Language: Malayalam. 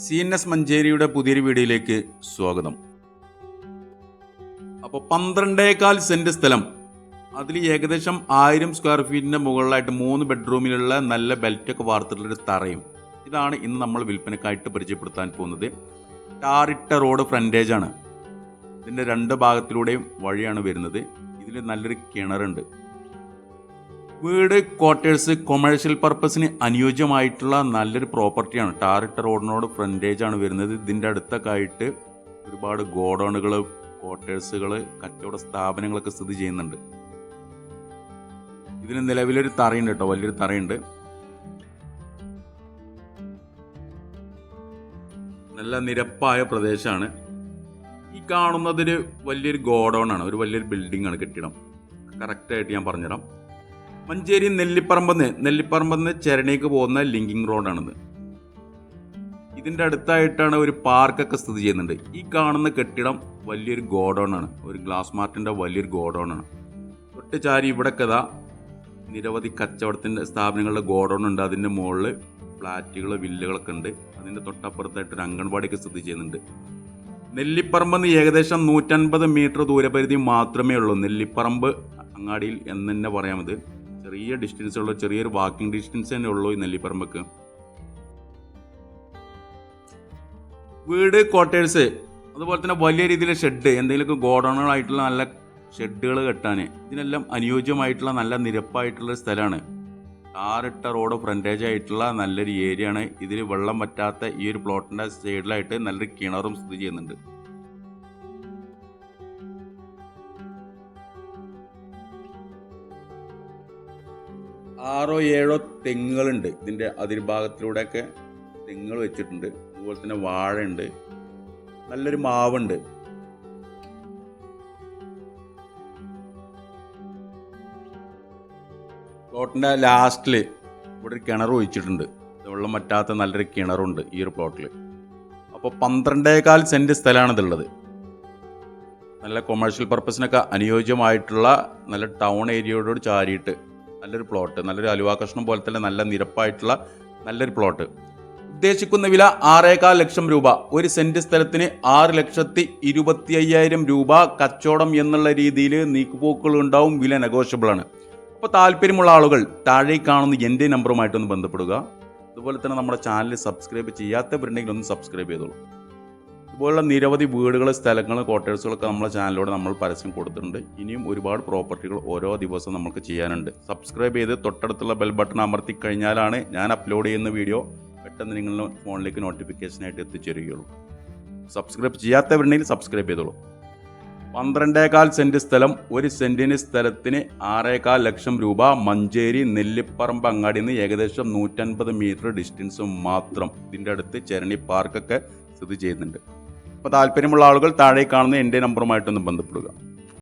സി എൻ എസ് മഞ്ചേരിയുടെ പുതിയൊരു വീഡിയോയിലേക്ക് സ്വാഗതം. അപ്പോൾ പന്ത്രണ്ടേകാൽ സെന്റ് സ്ഥലം. അതിൽ ഏകദേശം ആയിരം സ്ക്വയർ ഫീറ്റിന്റെ മുകളിലായിട്ട് മൂന്ന് ബെഡ്റൂമിലുള്ള നല്ല ബെൽറ്റൊക്കെ വാർത്തിട്ടുള്ളൊരു തറയും. ഇതാണ് ഇന്ന് നമ്മൾ വിൽപ്പനക്കായിട്ട് പരിചയപ്പെടുത്താൻ പോകുന്നത്. ടാറിട്ട റോഡ് ഫ്രണ്ടേജ് ആണ്. ഇതിന്റെ രണ്ട് ഭാഗത്തിലൂടെയും വഴിയാണ് വരുന്നത്. ഇതിൽ നല്ലൊരു കിണറുണ്ട്. വീട് ക്വാർട്ടേഴ്സ് കൊമേഴ്ഷ്യൽ പർപ്പസിന് അനുയോജ്യമായിട്ടുള്ള നല്ലൊരു പ്രോപ്പർട്ടിയാണ് ടാറിട്ട റോഡിനോട് ഫ്രണ്ടേജ് ആണ് വരുന്നത്. ഇതിന്റെ അടുത്തൊക്കെ ആയിട്ട് ഒരുപാട് ഗോഡൗണുകൾ ക്വാർട്ടേഴ്സുകൾ കച്ചവട സ്ഥാപനങ്ങളൊക്കെ സ്ഥിതി ചെയ്യുന്നുണ്ട്. ഇതിന് നിലവിലൊരു തറയുണ്ട് കേട്ടോ. വലിയൊരു തറയുണ്ട്. നല്ല നിരപ്പായ പ്രദേശമാണ്. ഈ കാണുന്നതൊരു വലിയൊരു ഗോഡൗൺ ആണ് ഒരു വലിയൊരു ബിൽഡിംഗ് ആണ് കെട്ടിടം കറക്റ്റായിട്ട് ഞാൻ പറഞ്ഞുതരാം. മഞ്ചേരി നെല്ലിപ്പറമ്പെന്ന് നെല്ലിപ്പറമ്പെന്ന് ചെരണേക്ക് പോകുന്ന ലിങ്കിങ് റോഡാണിത്. ഇതിന്റെ അടുത്തായിട്ടാണ് ഒരു പാർക്കൊക്കെ സ്ഥിതി ചെയ്യുന്നുണ്ട്. ഈ കാണുന്ന കെട്ടിടം വലിയൊരു ഗോഡൗൺ ആണ് ഒരു ഗ്ലാസ് മാർട്ടിന്റെ വലിയൊരു ഗോഡൗൺ ആണ് തൊട്ട് ചാരി ഇവിടെ കഥ നിരവധി കച്ചവടത്തിന്റെ സ്ഥാപനങ്ങളുടെ ഗോഡൗൺ ഉണ്ട് അതിന്റെ മുകളിൽ ഫ്ലാറ്റുകൾ വില്ലുകളൊക്കെ ഉണ്ട്. അതിന്റെ തൊട്ടപ്പുറത്തായിട്ട് ഒരു അംഗൻവാടിയൊക്കെ സ്ഥിതി ചെയ്യുന്നുണ്ട്. നെല്ലിപ്പറമ്പെന്ന് ഏകദേശം നൂറ്റൻപത് മീറ്റർ ദൂരപരിധി മാത്രമേ ഉള്ളൂ. നെല്ലിപ്പറമ്പ് അങ്ങാടിയിൽ എന്ന് തന്നെ പറയാമത് ചെറിയ ഡിസ്റ്റൻസ് ഉള്ളൂ ചെറിയൊരു വാക്കിംഗ് ഡിസ്റ്റൻസ് തന്നെ ഉള്ളൂ ഈ നെല്ലിപ്പറമ്പക്ക്. വീട് ക്വാർട്ടേഴ്സ് അതുപോലെ തന്നെ വലിയ രീതിയിലെ ഷെഡ് എന്തെങ്കിലുമൊക്കെ ഗോഡൗണുകളായിട്ടുള്ള നല്ല ഷെഡുകൾ കെട്ടാൻ ഇതിനെല്ലാം അനുയോജ്യമായിട്ടുള്ള നല്ല നിരപ്പായിട്ടുള്ള സ്ഥലമാണ്. ടാറിട്ട റോഡ് ഫ്രണ്ടേജ് ആയിട്ടുള്ള നല്ലൊരു ഏരിയ ആണ്. ഇതിൽ വെള്ളം പറ്റാത്ത ഈ ഒരു പ്ലോട്ടിന്റെ സൈഡിലായിട്ട് നല്ലൊരു കിണറും സ്ഥിതി ചെയ്യുന്നുണ്ട്. ആറോ ഏഴോ തെങ്ങുകളുണ്ട്. ഇതിന്റെ അതിർഭാഗത്തിലൂടെയൊക്കെ തെങ്ങുകൾ വെച്ചിട്ടുണ്ട്. അതുപോലെ തന്നെ വാഴയുണ്ട്. നല്ലൊരു മാവുണ്ട്. പ്ലോട്ടിന്റെ ലാസ്റ്റിൽ ഇവിടെ ഒരു കിണർ ഒഴിച്ചിട്ടുണ്ട്. വെള്ളം പറ്റാത്ത നല്ലൊരു കിണറുണ്ട് ഈ ഒരു പ്ലോട്ടിൽ അപ്പോൾ പന്ത്രണ്ടേകാൽ സെന്റ് സ്ഥലമാണ് ഇതുള്ളത് നല്ല കൊമേഴ്ഷ്യൽ പർപ്പസിനൊക്കെ അനുയോജ്യമായിട്ടുള്ള നല്ല ടൗൺ ഏരിയയോട് ചാരിയിട്ട് നല്ലൊരു പ്ലോട്ട് നല്ലൊരു അലുവ കഷ്ണം പോലെ തന്നെ നല്ല നിരപ്പായിട്ടുള്ള നല്ലൊരു പ്ലോട്ട് ഉദ്ദേശിക്കുന്ന വില ആറേകാൽ ലക്ഷം രൂപ. ഒരു സെന്റ് സ്ഥലത്തിന് ആറ് ലക്ഷത്തി ഇരുപത്തി അയ്യായിരം രൂപ കച്ചവടം എന്നുള്ള രീതിയിൽ നീക്കുപോക്കുകൾ ഉണ്ടാവും വില നെഗോഷ്യബിൾ ആണ്. അപ്പോൾ താല്പര്യമുള്ള ആളുകൾ താഴെ കാണുന്ന എന്റെ നമ്പറുമായിട്ടൊന്ന് ബന്ധപ്പെടുക. അതുപോലെ തന്നെ നമ്മുടെ ചാനൽ സബ്സ്ക്രൈബ് ചെയ്യാത്തവരുണ്ടെങ്കിൽ ഒന്ന് സബ്സ്ക്രൈബ് ചെയ്തോളൂ. ഇതുപോലുള്ള നിരവധി വീടുകൾ സ്ഥലങ്ങൾ ക്വാർട്ടേഴ്സുകളൊക്കെ നമ്മുടെ ചാനലിലൂടെ നമ്മൾ പരസ്യം കൊടുത്തിട്ടുണ്ട്. ഇനിയും ഒരുപാട് പ്രോപ്പർട്ടികൾ ഓരോ ദിവസവും നമുക്ക് ചെയ്യാനുണ്ട്. സബ്സ്ക്രൈബ് ചെയ്ത് തൊട്ടടുത്തുള്ള ബെൽ ബട്ടൺ അമർത്തി കഴിഞ്ഞാലാണ് ഞാൻ അപ്ലോഡ് ചെയ്യുന്ന വീഡിയോ പെട്ടെന്ന് നിങ്ങളുടെ ഫോണിലേക്ക് നോട്ടിഫിക്കേഷനായിട്ട് എത്തിച്ചേരുകയുള്ളൂ. സബ്സ്ക്രൈബ് ചെയ്യാത്തവരുണ്ടെങ്കിൽ സബ്സ്ക്രൈബ് ചെയ്തോളൂ. പന്ത്രണ്ടേകാൽ സെന്റ് സ്ഥലം ഒരു സെന്റിന് സ്ഥലത്തിന് ആറേകാൽ ലക്ഷം രൂപ മഞ്ചേരി നെല്ലിപ്പറമ്പ് അങ്ങാടിയിൽ നിന്ന് ഏകദേശം നൂറ്റൻപത് മീറ്റർ ഡിസ്റ്റൻസ് മാത്രം ഇതിന്റെ അടുത്ത് ചരണി പാർക്കൊക്കെ സ്ഥിതി ചെയ്യുന്നുണ്ട്. അപ്പോൾ താല്പര്യമുള്ള ആളുകൾ താഴെ കാണുന്ന എന്റെ നമ്പറുമായിട്ടൊന്ന് ബന്ധപ്പെടുക.